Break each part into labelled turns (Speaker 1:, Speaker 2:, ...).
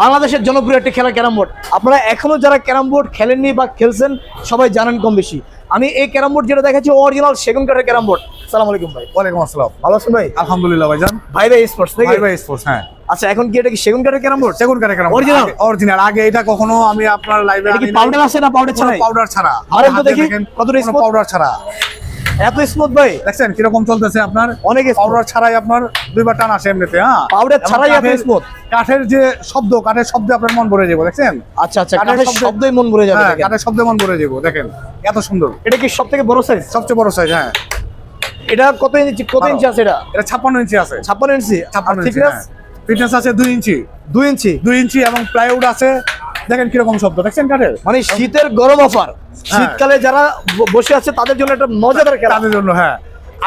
Speaker 1: বাংলাদেশের জনপ্রিয় একটি খেলা ক্যারাম বোর্ড। আপনারা এখনও যারা ক্যারাম বোর্ড খেলেননি বা খেলছেন সবাই জানেন কম বেশি। আমি এই ক্যারাম বোর্ড যেটা দেখাচ্ছি অরিজিনাল সেগুন কাঠের ক্যারাম বোর্ড। সালাম আলাইকুম ভাই।
Speaker 2: ওয়ালাইকুম আসসালাম।
Speaker 1: ভালো আছেন ভাই?
Speaker 2: আলহামদুলিল্লাহ ভাইজান
Speaker 1: ভাই ভাই স্পোর্টস থেকে
Speaker 2: ভাই ভাই স্পোর্টস হ্যাঁ।
Speaker 1: আচ্ছা এখন কি এটা কি সেগুন কাঠের ক্যারাম বোর্ড?
Speaker 2: সেগুন কাঠে ক্যারাম
Speaker 1: Original?
Speaker 2: অরিজিনাল আগে এটা কখনো আমি আপনার লাইভে
Speaker 1: এটা কি পাউডার আছে না পাউডার ছাড়াই?
Speaker 2: পাউডার ছাড়া।
Speaker 1: আর একটু দেখি, কতটা smooth?
Speaker 2: পাউডার ছাড়া।
Speaker 1: এত স্মুথ ভাই।
Speaker 2: দেখছেন কীরকম চলতেছে আপনার?
Speaker 1: অনেক
Speaker 2: পাউডার ছাড়াই আপনার দুইবার টান আসে এমনিতে হ্যাঁ?
Speaker 1: Powder
Speaker 2: এবং
Speaker 1: ছাড়াই এত
Speaker 2: কাঠের-
Speaker 1: smooth?
Speaker 2: কাঠের যে শব্দ কাঠের শব্দে আপনার মন ভরে যাব দেখছেন?
Speaker 1: আচ্ছা আচ্ছা
Speaker 2: কাঠের শব্দে-
Speaker 1: মন ভরে যাবে
Speaker 2: হ্যাঁ কাঠের শব্দে মন ভরে যাব দেখেন এত সুন্দর।
Speaker 1: এটা কি সব থেকে বড় সাইজ
Speaker 2: সবচেয়ে বড় সাইজ হ্যাঁ।
Speaker 1: এটা কত ইঞ্চি কত ইঞ্চি আছে এটা?
Speaker 2: এটা ছাপ্পান্ন ইঞ্চি আছে।
Speaker 1: ছাপ্পান্ন ইঞ্চি
Speaker 2: ছাপ্পান্ন ইঞ্চি
Speaker 1: থিকনেস
Speaker 2: ফিটনেস আছে দুই ইঞ্চি
Speaker 1: দুই ইঞ্চি
Speaker 2: দুই ইঞ্চি এবং প্লাইউড আছে দেখেন কীরকম শব্দ দেখছেন কাঠের?
Speaker 1: মানে শীতের গরম অফার। শীতকালে যারা বসে আছে তাদের জন্য একটা মজাদার খেলা।
Speaker 2: তাদের জন্য হ্যাঁ।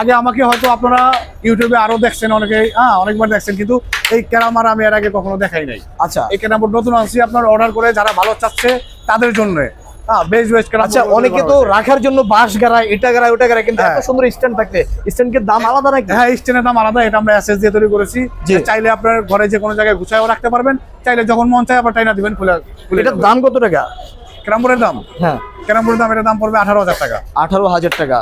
Speaker 2: আগে আমাকে হয়তো আপনারা ইউটিউবে আরও দেখছেন অনেকে হ্যাঁ অনেকবার দেখছেন কিন্তু এই ক্যারামার আমি এর আগে কখনো দেখাই নাই।
Speaker 1: আচ্ছা।
Speaker 2: এই ক্যারামবোর্ড নতুন আনছি আপনার অর্ডার করে যারা ভালো চাচ্ছে তাদের জন্য।
Speaker 1: আচ্ছা অনেকে তো রাখার জন্য বাঁশ গাড়ায় এটা গাড়ায় ওটা গাড়ায় কিন্তু এত
Speaker 2: হ্যাঁ।
Speaker 1: সুন্দর স্ট্যান্ড স্ট্যান্ডের দাম আলাদা নাকি?
Speaker 2: হ্যাঁ দাম আলাদা এটা আমরা এসএস দিয়ে তৈরি করেছি। চাইলে আপনার ঘরে যে কোনো জায়গায় গুছায়ও রাখতে পারবেন চাইলে যখন মন চায় আবার টাইনা দিবেন খুলে খুলে
Speaker 1: এটার দাম কত টাকা?
Speaker 2: ক্যারামবোর্ডের দাম?
Speaker 1: হ্যাঁ।
Speaker 2: ক্যারামবোর্ডের দাম এটার দাম পড়বে আঠারো হাজার টাকা।
Speaker 1: আঠারো হাজার টাকা।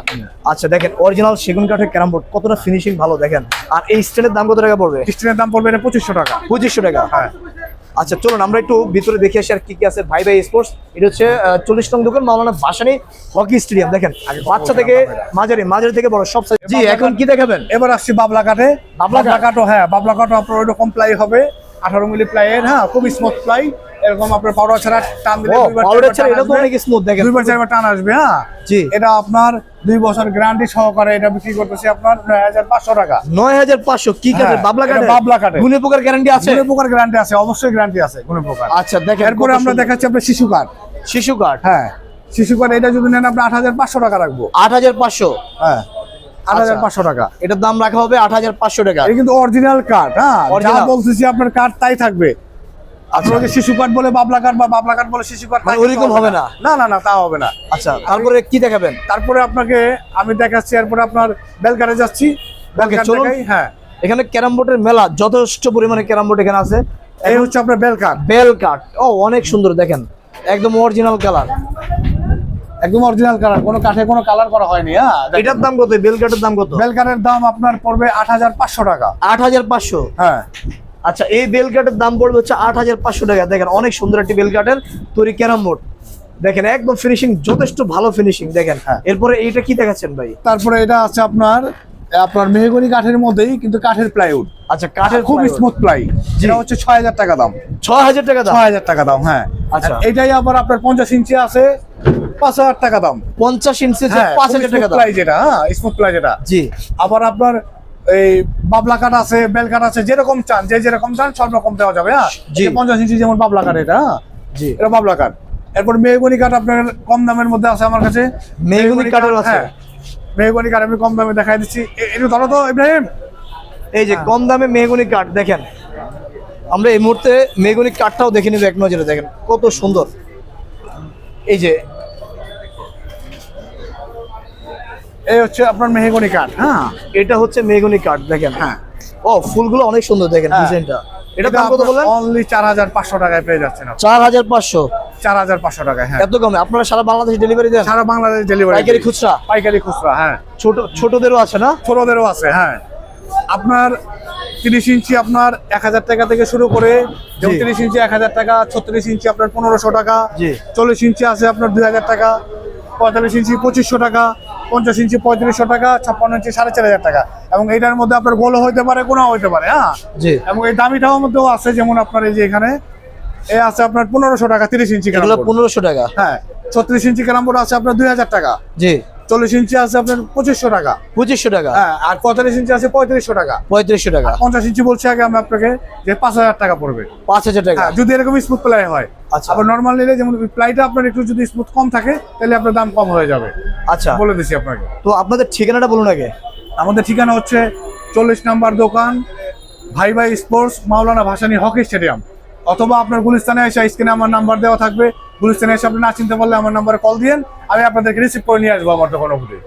Speaker 1: আচ্ছা দেখেন অরিজিনাল সেগুন কাঠের কতটা ফিনিশিং ভালো দেখেন। আর এই স্ট্যান্ডের দাম কত টাকা পড়বে?
Speaker 2: স্টেনের দাম পড়বে এটা পঁচিশশো টাকা।
Speaker 1: পঁচিশশো টাকা।
Speaker 2: হ্যাঁ।
Speaker 1: আচ্ছা চলুন আমরা একটু ভিতরে দেখে আসি আর কি কি আছে। ভাই ভাই স্পোর্টস এটা হচ্ছে চল্লিশ নং দোকান মাওলানা ভাসানি হকি স্টেডিয়াম। দেখেন বাচ্চা থেকে মাঝারি মাঝারি থেকে বড় সব জি এখন কি দেখাবেন?
Speaker 2: এবার আসছি বাবলা কাটে
Speaker 1: বাবলা
Speaker 2: কাটো হ্যাঁ বাবলা কাটো আপনার ওইরকম প্লাই হবে। আঠারো মিলি প্লাইয়ের হ্যাঁ খুবই স্মুথ প্লাই এরকম আপনার পাউডার ছাড়া টান দিলে
Speaker 1: ও,
Speaker 2: দুইবার
Speaker 1: powder
Speaker 2: চারবার
Speaker 1: ছাড়া এটা তো অনেক smooth দেখেন।
Speaker 2: দুইবার চারবার টান আসবে হ্যাঁ?
Speaker 1: জি।
Speaker 2: এটা আপনার দুই বছর গ্যারান্টি সহকারে এটা বিক্রি করতেছি আপনার টাকা।
Speaker 1: কি
Speaker 2: হ্যাঁ,
Speaker 1: বাবলা
Speaker 2: বাবলা কাঠের।
Speaker 1: গুণে পোকার গ্যারান্টি আছে?
Speaker 2: গুণে পোকার গ্যারান্টি আছে অবশ্যই গ্যারান্টি আছে গুণে পোকার।
Speaker 1: আচ্ছা দেখেন
Speaker 2: এরপরে
Speaker 1: কত
Speaker 2: আমরা দেখাচ্ছি আপনার শিশু কাঠ।
Speaker 1: শিশু কাঠ?
Speaker 2: হ্যাঁ শিশু কাঠ এটা যদি নেন আপনি টাকা রাখব।
Speaker 1: আট হাজার পাঁচশো?
Speaker 2: হ্যাঁ আট হাজার
Speaker 1: আচ্ছা।
Speaker 2: পাঁচশো টাকা।
Speaker 1: এটার দাম রাখা হবে আট হাজার পাঁচশো টাকা।
Speaker 2: কিন্তু অরিজিনাল কাঠ হ্যাঁ যা বলতেছি আপনার কাঠ তাই থাকবে। আপনার ওই শিশু কাঠ বলে বাবলা কাঠ বা বাবলা কাঠ বলে শিশু কাঠ
Speaker 1: মানে ওরকম হবে না?
Speaker 2: না? না না তা হবে না।
Speaker 1: আচ্ছা তারপরে কি দেখাবেন?
Speaker 2: তারপরে আপনাকে আমি দেখাচ্ছি এরপরে আপনার বেলকারে যাচ্ছি।
Speaker 1: চলুন।
Speaker 2: হ্যাঁ।
Speaker 1: এখানে ক্যারাম বোর্ডের মেলা যথেষ্ট পরিমাণে ক্যারাম বোর্ড এখানে আছে।
Speaker 2: এই হচ্ছে আপনার
Speaker 1: বেল কাঠ। ও অনেক সুন্দর দেখেন। একদম অরিজিনাল কালার
Speaker 2: একদম অরিজিনাল কালার কোনো কাঠে কোনো কালার করা হয়নি হ্যাঁ
Speaker 1: এটার দাম কত? বেল কাঠের দাম কত?
Speaker 2: বেলকারের দাম আপনার পড়বে আট হাজার পাঁচশো টাকা।
Speaker 1: আট হাজার পাঁচশো?
Speaker 2: হ্যাঁ।
Speaker 1: আচ্ছা এই বেল কাঠের দাম পড়বে হচ্ছে আট হাজার পাঁচশো টাকা। দেখেন অনেক সুন্দর একটি বেল কাঠের তৈরি ক্যারাম বোর্ড। দেখেন একদম ফিনিশিং যথেষ্ট ভালো ফিনিশিং দেখেন।
Speaker 2: হ্যাঁ।
Speaker 1: এরপরে এইটা কি দেখাচ্ছেন ভাই?
Speaker 2: তারপরে এটা আছে আপনার আপনার মেহগনি কাঠের মধ্যেই কিন্তু কাঠের প্লাইউড
Speaker 1: আচ্ছা কাঠের
Speaker 2: খুব স্মুথ প্লাই যেটা হচ্ছে ছয় হাজার টাকা দাম।
Speaker 1: ছয় হাজার টাকা দাম?
Speaker 2: ছয় হাজার টাকা দাম হ্যাঁ।
Speaker 1: আচ্ছা।
Speaker 2: এটাই আবার আপনার পঞ্চাশ ইঞ্চি আছে পাঁচ হাজার টাকা দাম।
Speaker 1: পঞ্চাশ ইঞ্চি
Speaker 2: হ্যাঁ
Speaker 1: পাঁচ হাজার টাকা
Speaker 2: প্লাই যেটা হ্যাঁ স্মুথ প্লাই যেটা।
Speaker 1: জি।
Speaker 2: আবার আপনার এই বাবলা কাঠ আছে বেল কাঠ আছে যেরকম চান যে যেরকম চান সব রকম দেওয়া যাবে হ্যাঁ। এই পঞ্চাশ ইঞ্চি যেমন বাবলা কাঠ এটা হ্যাঁ?
Speaker 1: জি।
Speaker 2: এটা বাবলা কাঠ। এরপর মেহগনি কাঠ আপনার কম দামের মধ্যে আছে আমার কাছে।
Speaker 1: মেহগনি কাঠের আছে?
Speaker 2: হ্যাঁ। মেহগনি কাঠ আমি কম দামে দেখাই দিচ্ছি। একটু ধরো তো ইব্রাহিম।
Speaker 1: এই যে কম দামে মেহগুনি কাঠ দেখেন। আমরা এই মুহূর্তে মেহগুনি কাঠটাও দেখে নিব এক নজরে দেখেন। কত সুন্দর। এই যে
Speaker 2: এই হচ্ছে আপনার মেহগনি কাঠ হ্যাঁ?
Speaker 1: এটা হচ্ছে মেহগুনি কাঠ দেখেন।
Speaker 2: হ্যাঁ।
Speaker 1: ও ফুলগুলো অনেক সুন্দর দেখেন
Speaker 2: হ্যাঁ।
Speaker 1: ডিজাইনটা। এটা দাম কত বললেন?
Speaker 2: অনলি চার হাজার পাঁচশো টাকায় পেয়ে যাচ্ছেন আপনি।
Speaker 1: চার হাজার পাঁচশো?
Speaker 2: চার হাজার পাঁচশো টাকায় হ্যাঁ।
Speaker 1: এত কমে? আপনারা সারা বাংলাদেশে ডেলিভারি দেন?
Speaker 2: সারা বাংলাদেশ ডেলিভারি
Speaker 1: পাইকারি খুচরা?
Speaker 2: পাইকারি খুচরা হ্যাঁ।
Speaker 1: ছোট ছোটদেরও আছে না?
Speaker 2: ছোটদেরও আছে হ্যাঁ। আপনার তিরিশ ইঞ্চি আপনার এক হাজার টাকা থেকে শুরু করে
Speaker 1: জি।
Speaker 2: তিরিশ ইঞ্চি এক হাজার টাকা ছত্রিশ ইঞ্চি আপনার পনেরোশো টাকা
Speaker 1: জি।
Speaker 2: চল্লিশ ইঞ্চি আছে আপনার দুই হাজার টাকা পঁয়তাল্লিশ ইঞ্চি পঁচিশশো টাকা পঞ্চাশ ইঞ্চি পঁয়ত্রিশশো টাকা ছাপ্পান্ন ইঞ্চি সাড়ে চার হাজার টাকা। এবং এইটার মধ্যে আপনার গোলও হইতে পারে কোনো হইতে পারে হ্যাঁ?
Speaker 1: জি।
Speaker 2: এবং এই দামিটাও মধ্যেও আছে যেমন আপনার এই যে এখানে এ আছে আপনার পনেরোশো টাকা তিরিশ ইঞ্চি
Speaker 1: পনেরোশো টাকা।
Speaker 2: হ্যাঁ ছত্রিশ ইঞ্চি ক্যারাম বোর্ড আছে আপনার দুই হাজার টাকা।
Speaker 1: জি।
Speaker 2: চল্লিশ ইঞ্চি আছে আপনার পঁচিশশো টাকা।
Speaker 1: পঁচিশশো টাকা।
Speaker 2: হ্যাঁ আর পঁয়তাল্লিশ ইঞ্চি আছে পঁয়ত্রিশশো টাকা।
Speaker 1: পঁয়ত্রিশশো টাকা।
Speaker 2: পঞ্চাশ ইঞ্চি বলছি আগে আমি আপনাকে যে পাঁচ হাজার টাকা পড়বে।
Speaker 1: পাঁচ হাজার টাকা।
Speaker 2: হ্যাঁ যদি এরকম স্মুথ প্লাই হয়।
Speaker 1: আচ্ছা।
Speaker 2: আবার নর্মাল নিলে যেমন প্লাইটা আপনার একটু যদি স্মুথ কম থাকে তাহলে আপনার দাম কম হয়ে যাবে।
Speaker 1: আচ্ছা।
Speaker 2: বলে দিছি আপনাকে।
Speaker 1: তো আপনাদের ঠিকানাটা বলুন আগে।
Speaker 2: আমাদের ঠিকানা হচ্ছে চল্লিশ নাম্বার দোকান ভাই ভাই sports Maulana Bhasani hockey stadium. অথবা আপনার গুলিস্তানে এসে স্ক্রিনে আমার নাম্বার দেওয়া থাকবে। গুলিস্তানে এসে আপনি না চিনতে পারলে আমার নাম্বারে কল দিয়েন, আমি আপনাদেরকে রিসিভ করে নিয়ে আসব আমার দোকান অবধি।